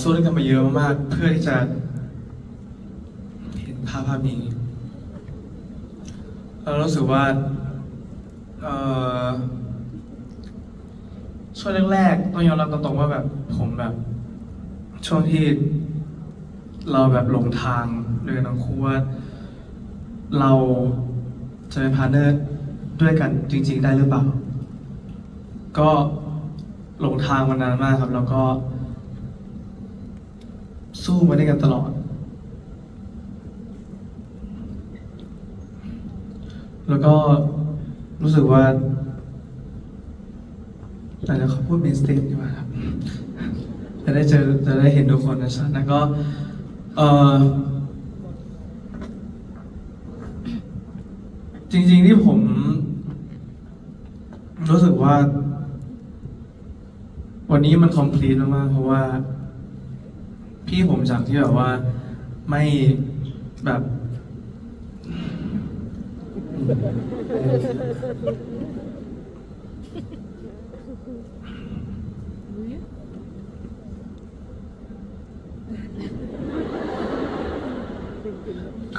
อสู้ด้วยกันมาเยอะมากๆเพื่อที่จะเห็นภาพภาพนี้เรารู้สึกว่าช่วงแรกๆต้องยอมรับตรงๆว่าแบบผมแบบ ช่วงที่เราแบบหลงทางด้วยกันทั้งคู่ว่าเราจะเป็นพาร์ทเนอร์ด้วยกันจริง ๆ ได้หรือเปล่า ก็หลงทางมานานมากครับ แล้วก็ สู้มาด้วยกันตลอด แล้วก็รู้สึกว่าแต่เดี๋ยวเขาพูดเมนสเตมดีกว่าครับจะได้เจอจะได้เห็นทุกคนนะชัดแล้วก็เออจริง ๆที่ผม รู้สึกว่า วันนี้มันคอมพลีทมากๆเพราะว่า พี่ผมจากที่แบบว่าไม่แบบ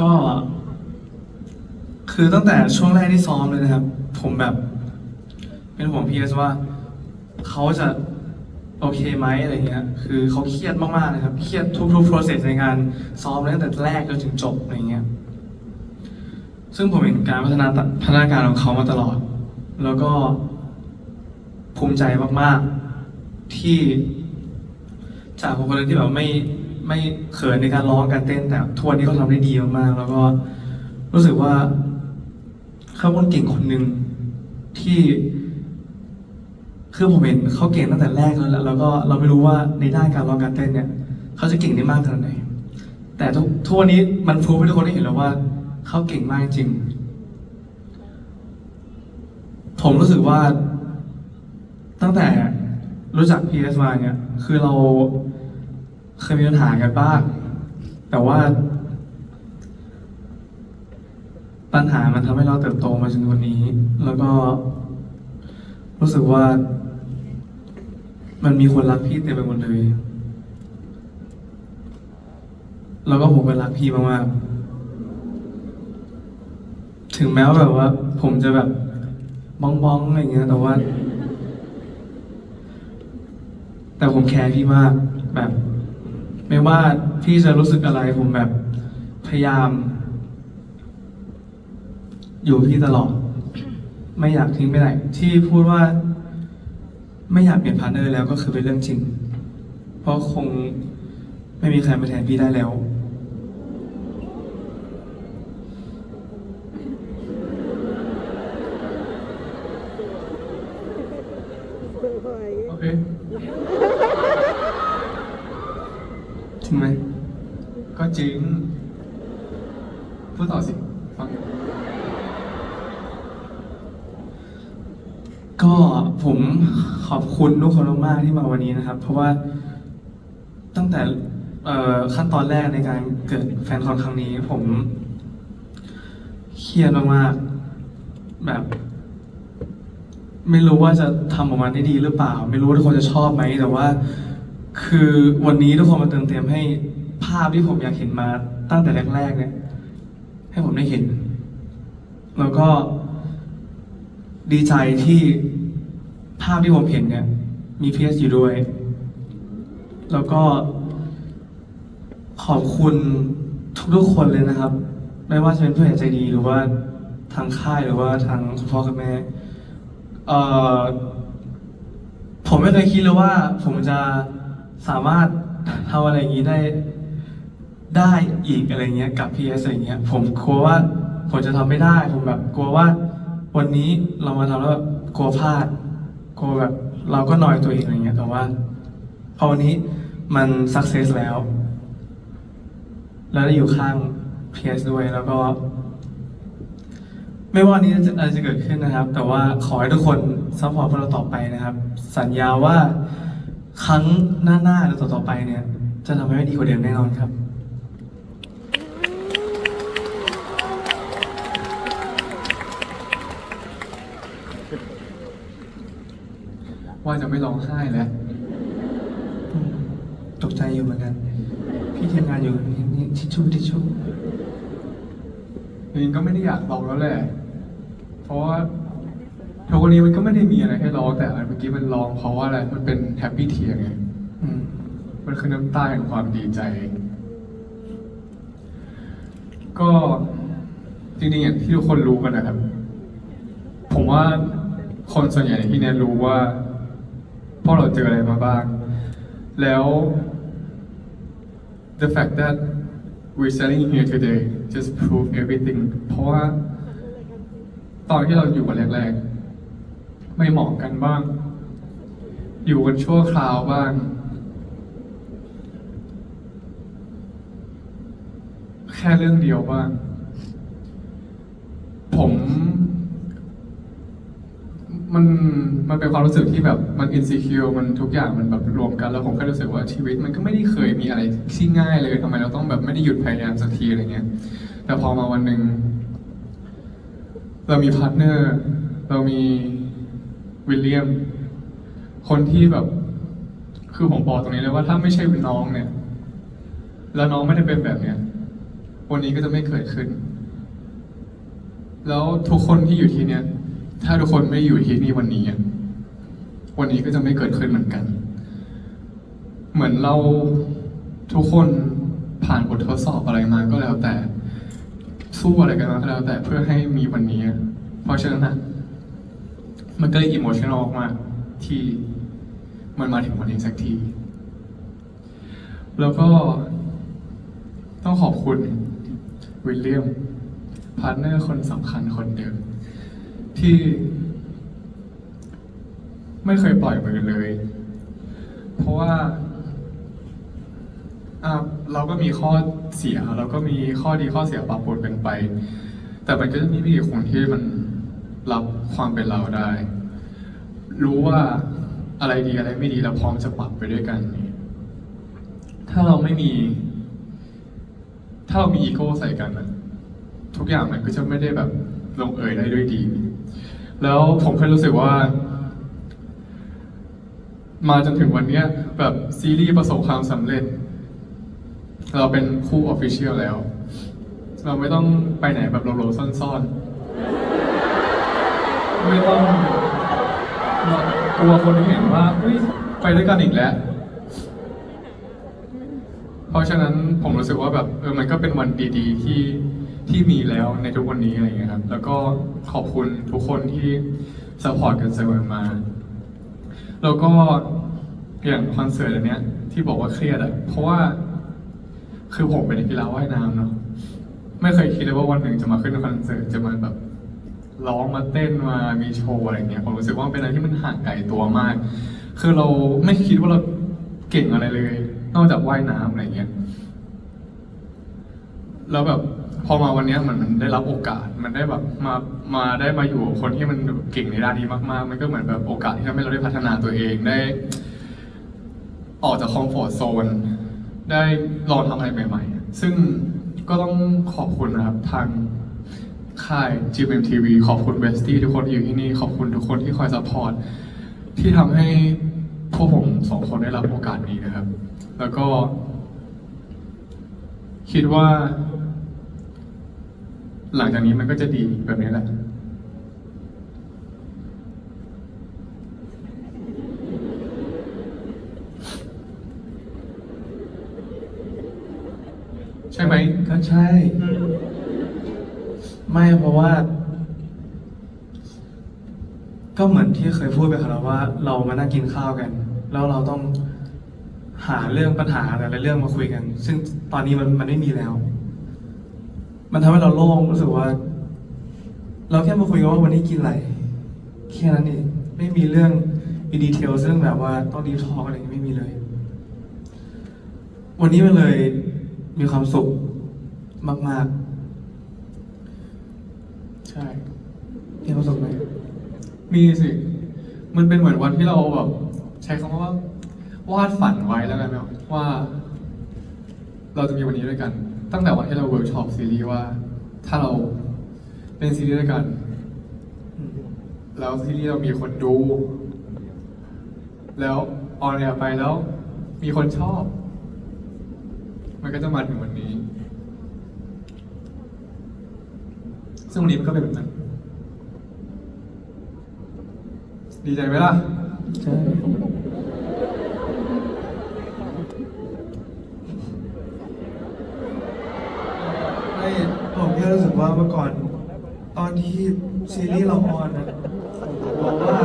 ก็ คือตั้งแต่ช่วงแรกที่ซ้อมเลยนะครับ ผมแบบ เป็นห่วงพีเอสว่า เขาจะ โอเคไหมอะไรเงี้ย คือเขาเครียดมากๆนะครับ เครียดทุกๆ process ในการซ้อมตั้งแต่แรกจนถึงจบอะไรเงี้ย ซึ่งผมเห็นการพัฒนาพัฒนาการของเขามาตลอด แล้วก็ภูมิใจมากๆ ที่จากคนคนหนึงที่แบบไม่ไม่เขินในการร้องการเต้นแต่ทุกวันนี้เขาทำได้ดีมากๆ แล้วก็รู้สึกว่าเขาเป็นคนเก่งคนหนึ่งที่ คือผมเห็นเขาเก่งตั้งแต่แรกแล้วแหละแล้วก็เราไม่รู้ว่าในด้านการร้องการเต้นเนี่ยเขาจะเก่งได้มากขนาดไหน แต่ทุกทุกวันนี้มันพรูฟให้ทุกคนได้เห็นแล้วว่าเขาเก่งมากจริง ผมรู้สึกว่า ตั้งแต่รู้จัก PS มาเนี่ย คือเราเคยมีปัญหากันบ้าง แต่ว่า ปัญหามันทำให้เราเติบโตมาจนวันนี้ แล้วก็รู้สึกว่า มันมีคนรักพี่เต็มไปหมดเลย แล้วก็ผมก็รักพี่มากๆ ถึงแม้ว่าแบบว่า ผมจะแบบบ้องบ้องๆอะไรเงี้ย แต่ว่า แต่ผมแคร์พี่มาก แบบ ไม่ว่าพี่จะรู้สึกอะไรผมแบบพยายาม อยู่พี่ตลอด ไม่อยากทิ้งไปไหนที่พูดว่า ไม่อยากเปลี่ยนพาร์ทเนอร์แล้วก็คือเป็นเรื่องจริง เพราะคงไม่มีใครมาแทนพี่ได้แล้ว โอเคจริงไหมก็จริงพูดต่อสิฟัง ก็ผม ขอบคุณทุกคนมากๆที่มาวันนี้นะครับ เพราะว่าตั้งแต่ขั้นตอนแรกในการเกิดแฟนคอนครั้งนี้ ผมเครียดมากๆแบบ ไม่รู้ว่าจะทำออกมาได้ดีหรือเปล่า ไม่รู้ว่าทุกคนจะชอบไหมแต่ว่า คือวันนี้ทุกคนมาเติมเต็มให้ภาพที่ผมอยากเห็นมาตั้งแต่แรก ๆ เนี่ย ให้ผมได้เห็น แล้วก็ดีใจที่ ภาพที่ผมเห็นเนี่ย มีพีเอสอยู่ด้วย แล้วก็ ขอบคุณทุกๆคนเลยนะครับ ไม่ว่าจะเป็นผู้ใหญ่ใจดีหรือว่าทางค่ายหรือว่าทางคุณพ่อคุณแม่เอ่อผมไม่เคยคิดเลยว่า ผมจะสามารถทำอะไรอย่างนี้ได้ได้อีกอะไรเงี้ยกับ PS อะไรเงี้ย ผมกลัวว่าผมจะทำไม่ได้ ผมแบบกลัวว่าวันนี้เรามาทำแล้วแบบกลัวพลาด กลัวแบบเราก็นอยตัวเองอะไรเงี้ยแต่ว่า พอวันนี้มันสักเซสแล้ว แล้วได้อยู่ข้าง PS ด้วยแล้วก็ ไม่ว่านี้จะอะไรจะเกิดขึ้นนะครับ แต่ว่าขอให้ทุกคนซัพพอร์ตพวกเราต่อไปนะครับ สัญญาว่าครั้งหน้าๆหรือต่อๆไปเนี่ย จะทำให้ดีกว่าเดิมแน่นอนครับ ว่าจะไม่ร้องไห้แล้วอืมตกใจอยู่เหมือนกัน พี่ทีมงานอยู่นี่นี่ทิชชู่ทิชชู่จริงๆก็ไม่ได้อยากร้องแล้วแหละ เพราะว่าทุกวันนี้มันก็ไม่ได้มีอะไรให้ร้องแต่อันเมื่อกี้มันร้องเพราะว่าอะไร มันเป็นแฮปปี้เทียไงอืมมันคือน้ำตาแห่งความดีใจ ก็จริงๆอย่างที่ทุกคนรู้กันนะครับ ผมว่าคนส่วนใหญ่ในที่เนี้ยรู้ว่า พวกเราเจออะไรมาบ้าง แล้ว the fact that we're standing here today just prove everything เพราะว่าตอนที่เราอยู่กันแรกๆ ไม่เหมาะกันบ้าง อยู่กันชั่วคราวบ้าง แค่เรื่องเดียวบ้าง ผม มันมันเป็นความรู้สึกที่แบบมันอินซิคิวมันทุกอย่างมันแบบรวมกันแล้วผมก็รู้สึกว่าชีวิตมันก็ไม่ได้เคยมีอะไรที่ง่ายเลยทำไมเราต้องแบบไม่ได้หยุดพยายามสักทีอะไรเงี้ย แต่พอมาวันหนึ่งเรามีพาร์ทเนอร์เรามีวิลเลียม คนที่แบบ คือผมบอกตรงนี้เลยว่าถ้าไม่ใช่น้องเนี่ย แล้วน้องไม่ได้เป็นแบบเนี้ยวันนี้ก็จะไม่เกิดขึ้น แล้วทุกคนที่อยู่ที่เนี้ย ถ้าทุกคนไม่อยู่ที่นี่วันนี้ วันนี้ก็จะไม่เกิดขึ้นเหมือนกัน เหมือนเราทุกคนผ่านบททดสอบอะไรมาก็แล้วแต่ สู้อะไรกันมาก็แล้วแต่เพื่อให้มีวันนี้ เพราะฉะนั้นอะมันก็เลยอิโมชันอลมากที่มันมาถึงวันนี้สักที แล้วก็ต้องขอบคุณวิลเลียมพาร์ทเนอร์คนสำคัญคนเดิม ที่ ไม่เคยปล่อยมือเลย เพราะว่าอะเราก็มีข้อเสียเราก็มีข้อดีข้อเสียปะปนกันไป แต่มันก็จะมีพี่อีกคนที่มันรับความเป็นเราได้ รู้ว่าอะไรดีอะไรไม่ดีแล้วพร้อมจะปรับไปด้วยกัน ถ้าเราไม่มี ถ้าเรามีอีโก้ใส่กันนะทุกอย่างมันก็จะไม่ได้แบบลงเอยได้ด้วยดี แล้วผมเคยรู้สึกว่า มาจนถึงวันนี้แบบซีรีส์ประสบความสำเร็จ เราเป็นคู่ออฟฟิเชียลแล้ว เราไม่ต้องไปไหนแบบโลๆซ่อนๆ ไม่ต้องกลัวคนเห็นว่าไปด้วยกันอีกแล้วเพราะฉะนั้นผมรู้สึกว่าแบบเออมันก็เป็นวันดีๆที่ ที่มีแล้วในทุกวันนี้อะไรเงี้ยครับ แล้วก็ขอบคุณทุกคนที่สปอร์ตกันเสมอมา แล้วก็อย่างคอนเสิร์ตอันเนี้ย ที่บอกว่าเครียดอะเพราะว่า คือผมเป็นนักกีฬาว่ายน้ำเนาะไม่เคยคิดเลยว่าวันหนึ่งจะมาขึ้นคอนเสิร์ตจะมาแบบร้องมาเต้นมามีโชว์อะไรเงี้ยผมรู้สึกว่าเป็นอะไรที่มันห่างไกลตัวมาก คือเราไม่คิดว่าเราเก่งอะไรเลย นอกจากว่ายน้ำอะไรเงี้ยแล้วแบบ พอมาวันนี้ยมันมันได้รับโอกาส มันได้แบบมา มาได้มาอยู่กับคนที่มันเก่งในด้านนี้มากๆ มันก็เหมือนแบบโอกาสที่ทำให้เราได้พัฒนาตัวเองได้ ออกจากคอมฟอร์ทโซน ได้ลองทำอะไรใหม่ๆ ซึ่งก็ต้องขอบคุณนะครับทางค่าย GMMTV ขอบคุณเวสตี้ทุกคนที่อยู่ที่นี่ ขอบคุณทุกคนที่คอยซัพพอร์ตที่ทำให้พวกผมสองคนได้รับโอกาสนี้นะครับ แล้วก็ คิดว่า หลังจากนี้มันก็จะดีแบบนี้แหละ ใช่ไหมก็ใช่ ไม่เพราะว่า ก็เหมือนที่เคยพูดไปครับว่า เรามานั่งกินข้าวกัน แล้วเราต้องหาเรื่องปัญหาแต่ละเรื่องมาคุยกัน ซึ่งตอนนี้มันมันไม่มีแล้ว มันทำให้เราโล่งรู้สึกว่า เราแค่มาคุยกันว่าวันนี้กินอะไร แค่นั้นเองไม่มีเรื่องมีดีเทลเรื่องแบบว่าต้องดีทออะไรอย่างเงี้ยไม่มีเลย วันนี้มันเลยมีความสุขมากใช่ๆมีความสุขไหมมีสิ มันเป็นเหมือนวันที่เราแบบใช้คำว่าวาดฝันไว้แล้วกันไหมว่า เราจะมีวันนี้ด้วยกัน ตั้งแต่วันที่เราเวิร์กช็อปซีรีส์ว่า ถ้าเราเล่นซีรีส์ด้วยกัน แล้วซีรีส์เรามีคนดู แล้วออนแอร์ไปแล้วมีคนชอบ มันก็จะมาถึงวันนี้ ซึ่งวันนี้มันก็เป็นแบบนั้น ดีใจไหมล่ะ ใช่ ไม่ผมแค่รู้สึก ว่าเมื่อก่อน ตอนที่ซีรีส์เราออนนะผมบอกว่า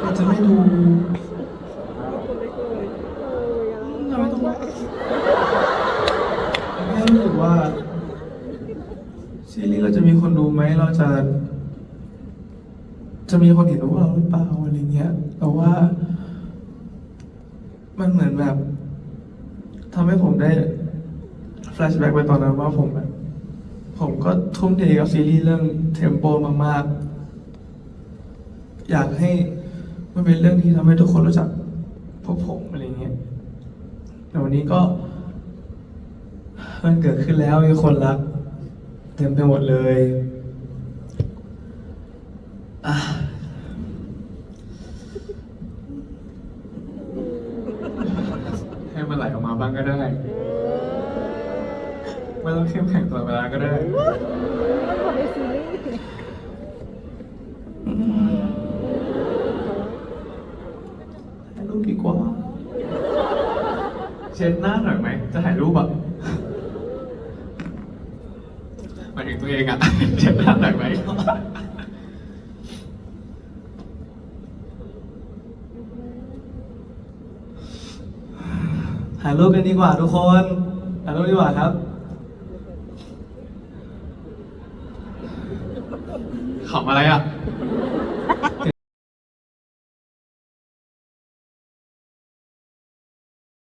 คนจะไม่ดูทำไม่ต้องแค่รู้สึกว่า ซีรีส์เราจะมีคนดูไหมเราจะ จะมีคนเห็นพวกเราหรือเปล่าอะไรเงี้ย แต่ว่า มันเหมือนแบบทำให้ผมได้แฟลชแบ็กไปตอนนั้นว่าผมแบบ ผมก็ทุ่มเทกับซีรีส์เรื่องเทมโปมากๆ อยากให้มันเป็นเรื่องที่ทำให้ทุกคนรู้จักพวกผมอะไรเงี้ยแต่วันนี้ก็ มันเกิดขึ้นแล้วมีคนรัก เต็มไปหมดเลยอะให้มันไหลออกมาบ้างก็ได้ ไม่ต้องเข้มแข็งตลอดเวลาก็ได้คนในซีรีส์ถ่ายรูปดีกว่า เช็ดหน้าหน่อยไหม จะถ่ายรูปอะหมายถึงตัวเองอะ เช็ดหน้าหน่อยไหมถ่ายรูปกันดีกว่าทุกคนถ่ายรูปดีกว่าครับ ขำอะไรอะ